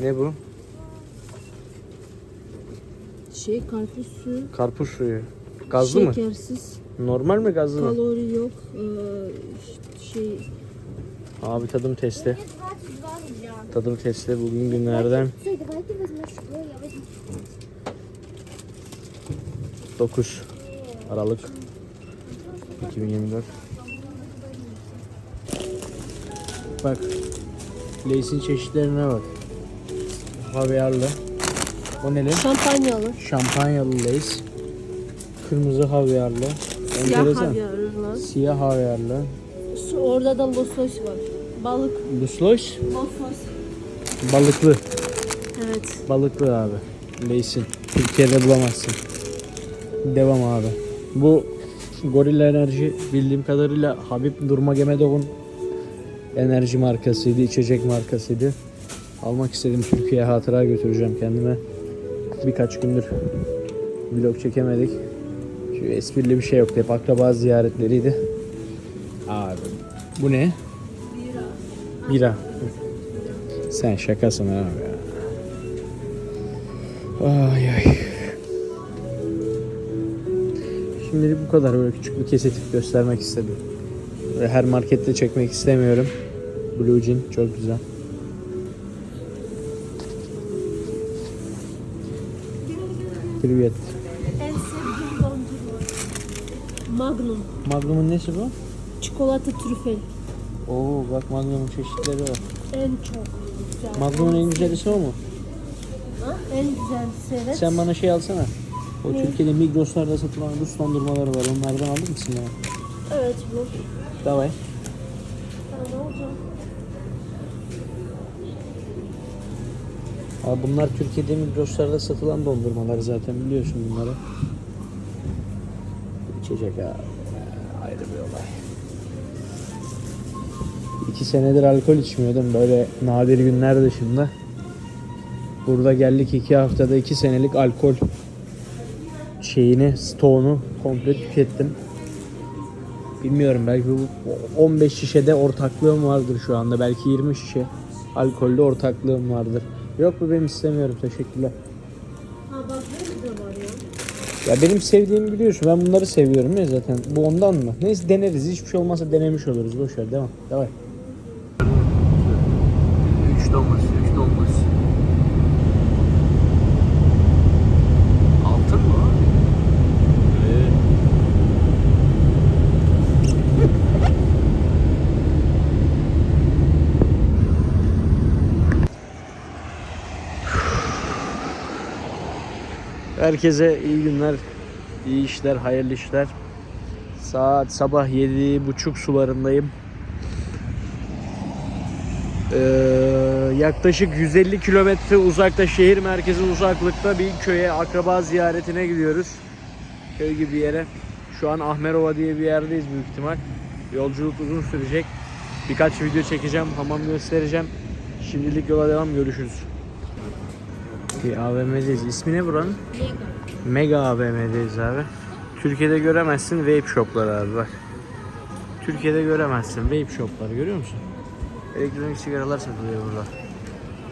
Ne bu? Şey karpuz suyu. Karpuz suyu. Gazlı mı? Şekersiz. Normal mi gazlı mı? Kalori yok. Ee, şey. Abi tadım testi. Tadım testi bugün günlerden. 9 Aralık 2024. Bak. Leys'in çeşitlerine bak. Havyarlı. O ne lan? şampanyalı. Şampanyalı Lay's. Kırmızı havyarlı. Siyah Enteresan. havyarlı. Siyah havyarlı. Su- Orada da losos var. Balık. Lusloş. Losos. Balıklı. Evet. Balıklı abi. Lay's'in. Türkiye'de bulamazsın. Devam abi. Bu Gorilla Enerji bildiğim kadarıyla Habib Nurmagomedov'un enerji markasıydı, içecek markasıydı. Almak istedim Türkiye'ye hatıra götüreceğim kendime. Birkaç gündür vlog çekemedik. Çünkü esprili bir şey yoktu. Hep akraba ziyaretleriydi. Abi bu ne? Bira. Bira. Sen şakasın abi ya. Ay ay. Şimdilik bu kadar böyle küçük bir kesit göstermek istedim. Böyle her markette çekmek istemiyorum. Blue Jean çok güzel. Privet. En sevdiğim dondurma. Magnum. Magnum'un nesi bu? Çikolata trüfel. Oo bak Magnum'un çeşitleri var. En çok güzel. Magnum'un en güzelisi o mu? Ha? En güzel seyret. Sen bana şey alsana. O Türkiye'de Migros'larda satılan Rus dondurmaları var. Onlardan alır mısın ya? Evet bu. Davay. Ne olacak? Abi bunlar Türkiye'de Migros'larda satılan dondurmalar zaten biliyorsun bunları. İçecek abi. Ayrı bir olay. İki senedir alkol içmiyordum böyle nadir günler dışında. Burada geldik iki haftada iki senelik alkol şeyini, stoğunu komple tükettim. Bilmiyorum belki bu 15 şişede ortaklığım vardır şu anda. Belki 20 şişe alkolde ortaklığım vardır. Yok bu benim istemiyorum teşekkürler. Ha bak ne de var ya. Ya benim sevdiğimi biliyorsun. Ben bunları seviyorum ya zaten. Bu ondan mı? Neyse deneriz. Hiçbir şey olmazsa denemiş oluruz. Boş ver. Devam. Devam. 3 domates, 3 domates. Altın mı? Evet. Herkese iyi günler, iyi işler, hayırlı işler. Saat sabah yedi buçuk sularındayım. Ee, yaklaşık 150 kilometre uzakta şehir merkezi uzaklıkta bir köye akraba ziyaretine gidiyoruz. Köy gibi bir yere. Şu an Ahmerova diye bir yerdeyiz büyük ihtimal. Yolculuk uzun sürecek. Birkaç video çekeceğim, hamam göstereceğim. Şimdilik yola devam, görüşürüz. Bir AVM'deyiz. İsmi ne buranın? Mega AVM'deyiz abi. Türkiye'de göremezsin vape shop'lar abi bak. Türkiye'de göremezsin vape shop'lar görüyor musun? Elektronik sigaralar satılıyor burada.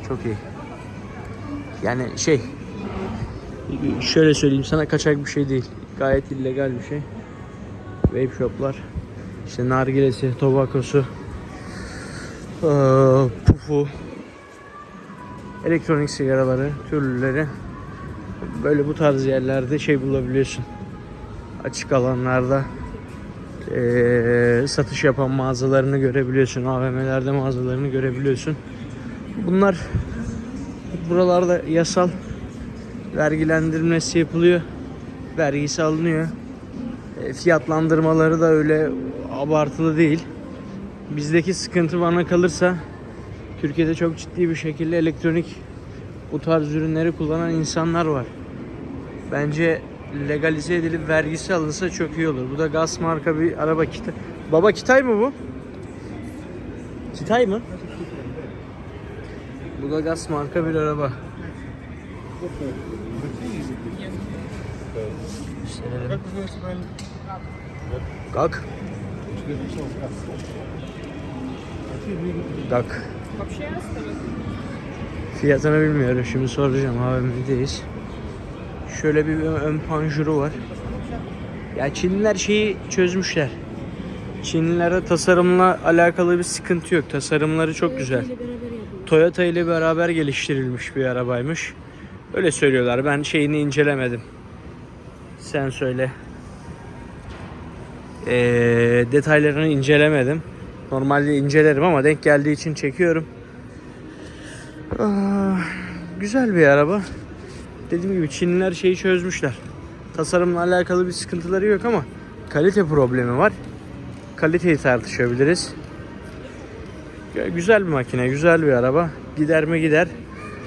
Çok iyi. Yani şey şöyle söyleyeyim sana kaçak bir şey değil. Gayet illegal bir şey. Vape shop'lar. İşte nargilesi, tobakosu, eee, pufu, elektronik sigaraları, türlüleri böyle bu tarz yerlerde şey bulabiliyorsun. Açık alanlarda eee, satış yapan mağazalarını görebiliyorsun. AVM'lerde mağazalarını görebiliyorsun. Bunlar buralarda yasal vergilendirilmesi yapılıyor. Vergisi alınıyor. E, fiyatlandırmaları da öyle abartılı değil. Bizdeki sıkıntı bana kalırsa Türkiye'de çok ciddi bir şekilde elektronik bu tarz ürünleri kullanan insanlar var. Bence legalize edilip vergisi alınsa çok iyi olur. Bu da gaz marka bir araba Kitay. Baba Kitay mı bu? Kitay mı? Bu da gaz marka bir araba. İşte Kalk. Kalk. Fiyatını bilmiyorum. Şimdi soracağım AVM'deyiz. Şöyle bir ön, panjuru var. Ya Çinliler şeyi çözmüşler. Çinlilerde tasarımla alakalı bir sıkıntı yok. Tasarımları çok güzel. Toyota ile beraber geliştirilmiş bir arabaymış. Öyle söylüyorlar. Ben şeyini incelemedim. Sen söyle. Ee, detaylarını incelemedim. Normalde incelerim ama denk geldiği için çekiyorum. Ah, güzel bir araba. Dediğim gibi Çinliler şeyi çözmüşler. Tasarımla alakalı bir sıkıntıları yok ama kalite problemi var. Kaliteyi tartışabiliriz. Güzel bir makine, güzel bir araba. Gider mi gider.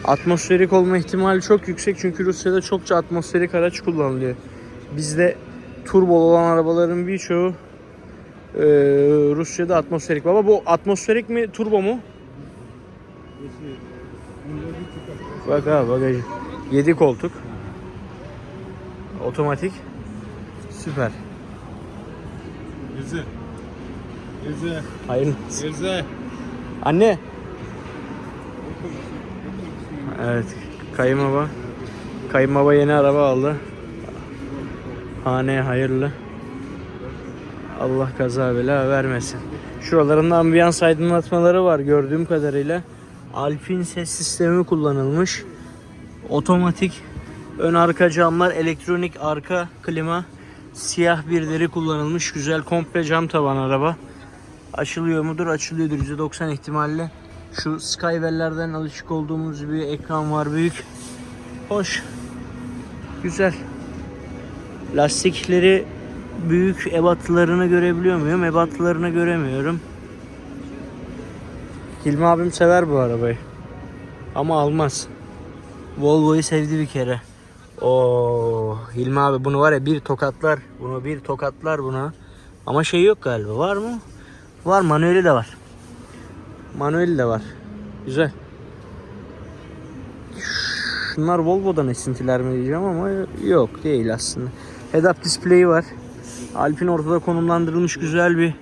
Atmosferik olma ihtimali çok yüksek çünkü Rusya'da çokça atmosferik araç kullanılıyor. Bizde turbo olan arabaların birçoğu eee Rusya'da atmosferik. Baba bu atmosferik mi, turbo mu? Bak ha bagajı. 7 koltuk. Otomatik. Süper. Güzel. Güzel. Hayır. Güzel. Anne. Evet. Kayınbaba. Kayınbaba yeni araba aldı. Hane hayırlı. Allah kaza bela vermesin. Şuralarında ambiyans aydınlatmaları var gördüğüm kadarıyla. Alpin ses sistemi kullanılmış. Otomatik ön arka camlar, elektronik arka klima, siyah bir deri kullanılmış. Güzel komple cam tavan araba. Açılıyor mudur? Açılıyordur %90 ihtimalle. Şu Skywell'lerden alışık olduğumuz bir ekran var büyük. Hoş. Güzel. Lastikleri büyük ebatlarını görebiliyor muyum? Ebatlarını göremiyorum. Hilmi abim sever bu arabayı. Ama almaz. Volvo'yu sevdi bir kere. Oo, Hilmi abi bunu var ya bir tokatlar. Bunu bir tokatlar buna. Ama şey yok galiba. Var mı? Var manueli de var. Manueli de var. Güzel. Şunlar Volvo'dan esintiler mi diyeceğim ama yok değil aslında. Head-up display'i var. Alpin ortada konumlandırılmış güzel bir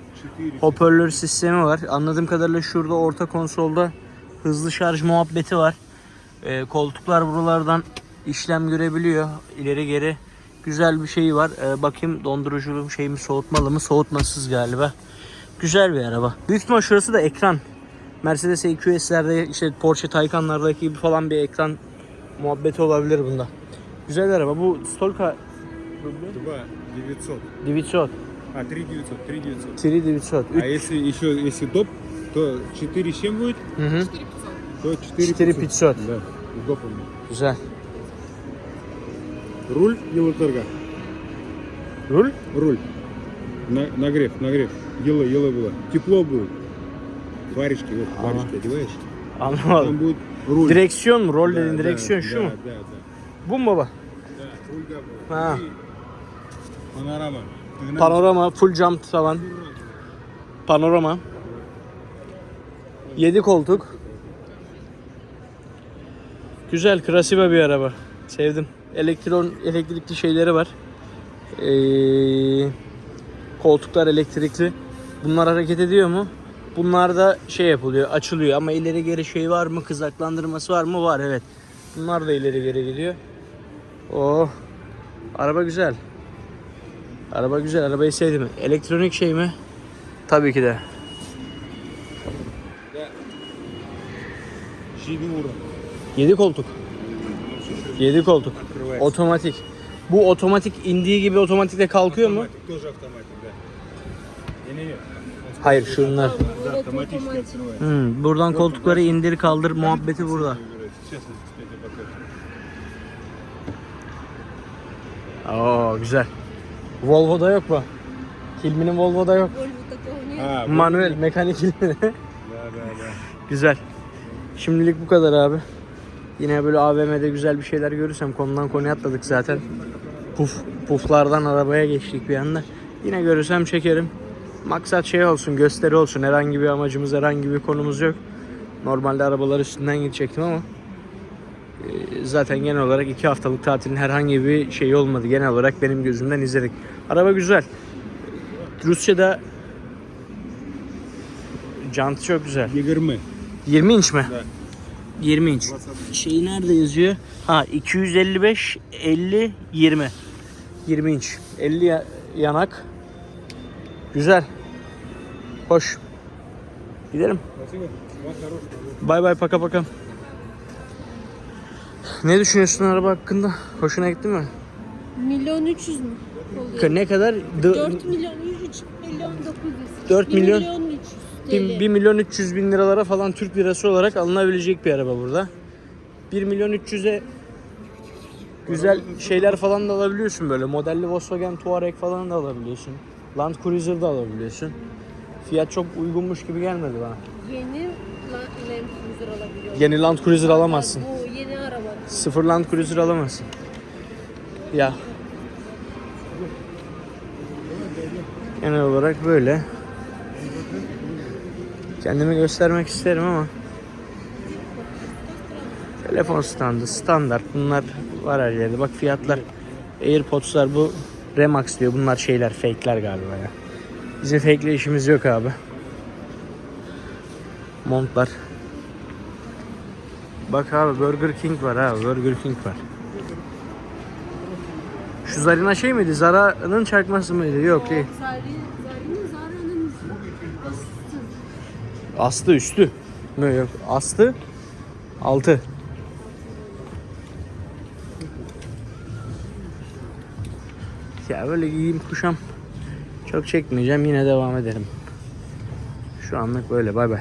hoparlör sistemi var. Anladığım kadarıyla şurada orta konsolda hızlı şarj muhabbeti var. Ee, koltuklar buralardan işlem görebiliyor. İleri geri güzel bir şey var. Ee, bakayım donduruculu şey soğutmalı mı? Soğutmasız galiba. Güzel bir araba. Büyük ihtimal şurası da ekran. Mercedes EQS'lerde işte Porsche Taycan'lardaki gibi falan bir ekran muhabbeti olabilir bunda. Güzel araba. Bu Stolka 2 900. 900. А, 3 900, 3 900. 4 900. А если еще, если доп, то 4 с чем будет? Угу. 4500. То 4 4 500. Да, с допом. Жа. Руль и латерга. Руль? Руль. На, нагрев, нагрев. Ело, ело было. Тепло будет. Варежки, вот, а. варежки одеваешь. А, ну Там будет руль. Дирекцион, роль да, дирекцион, да, да, да, да. Бумбова? Да, руль да, А. Panorama. Panorama, full cam tavan. Panorama. 7 koltuk. Güzel, krasiba bir araba. Sevdim. Elektron, elektrikli şeyleri var. Ee, koltuklar elektrikli. Bunlar hareket ediyor mu? Bunlar da şey yapılıyor, açılıyor ama ileri geri şey var mı? Kızaklandırması var mı? Var evet. Bunlar da ileri geri gidiyor. Oh. Araba güzel. Araba güzel. Arabayı sevdim. Elektronik şey mi? Tabii ki de. Yedi koltuk. Yedi koltuk. Otomatik. Bu otomatik indiği gibi otomatikle kalkıyor mu? Hayır şunlar. Hmm, buradan koltukları indir kaldır muhabbeti burada. Oo güzel. Volvo'da yok mu? Hilmi'nin Volvo'da yok. Ha, Manuel mekanik Hilmi. Güzel. Şimdilik bu kadar abi. Yine böyle AVM'de güzel bir şeyler görürsem konudan konuya atladık zaten. Puf, puflardan arabaya geçtik bir anda. Yine görürsem çekerim. Maksat şey olsun, gösteri olsun. Herhangi bir amacımız, herhangi bir konumuz yok. Normalde arabalar üstünden gidecektim ama ee, zaten genel olarak iki haftalık tatilin herhangi bir şeyi olmadı. Genel olarak benim gözümden izledik. Araba güzel. Rusya'da jantı çok güzel. 20. 20 inç mi? Evet. 20 inç. Şeyi nerede yazıyor? Ha 255 50 20. 20 inç. 50 yanak. Güzel. Hoş. Gidelim. Bay bay paka paka. Ne düşünüyorsun araba hakkında? Hoşuna gitti mi? Milyon 300 mü? Oluyor. Ne kadar? 4 milyon 3 milyon 900. 4 1 milyon- milyon 300 1, TL. 1 milyon 300 bin liralara falan Türk lirası olarak alınabilecek bir araba burada. 1 milyon 300'e güzel şeyler falan da alabiliyorsun böyle. Modelli Volkswagen Touareg falan da alabiliyorsun. Land Cruiser da alabiliyorsun. Fiyat çok uygunmuş gibi gelmedi bana. Yeni La- Land Cruiser alabiliyor. Yeni Land Cruiser alamazsın. Bu yeni araba. Sıfır Land Cruiser alamazsın. Ya. Genel olarak böyle. Kendimi göstermek isterim ama telefon standı standart bunlar var her yerde. Bak fiyatlar AirPods'lar bu Remax diyor. Bunlar şeyler fake'ler galiba ya. Bizim fake'le işimiz yok abi. Montlar. Bak abi Burger King var abi Burger King var. Şu Zarina şey miydi? Zara'nın çakması mıydı? Yok değil. Zara'nın. Aslı üstü. Ne yok. Aslı altı. Ya böyle giyeyim kuşam. Çok çekmeyeceğim. Yine devam ederim. Şu anlık böyle. Bay bay.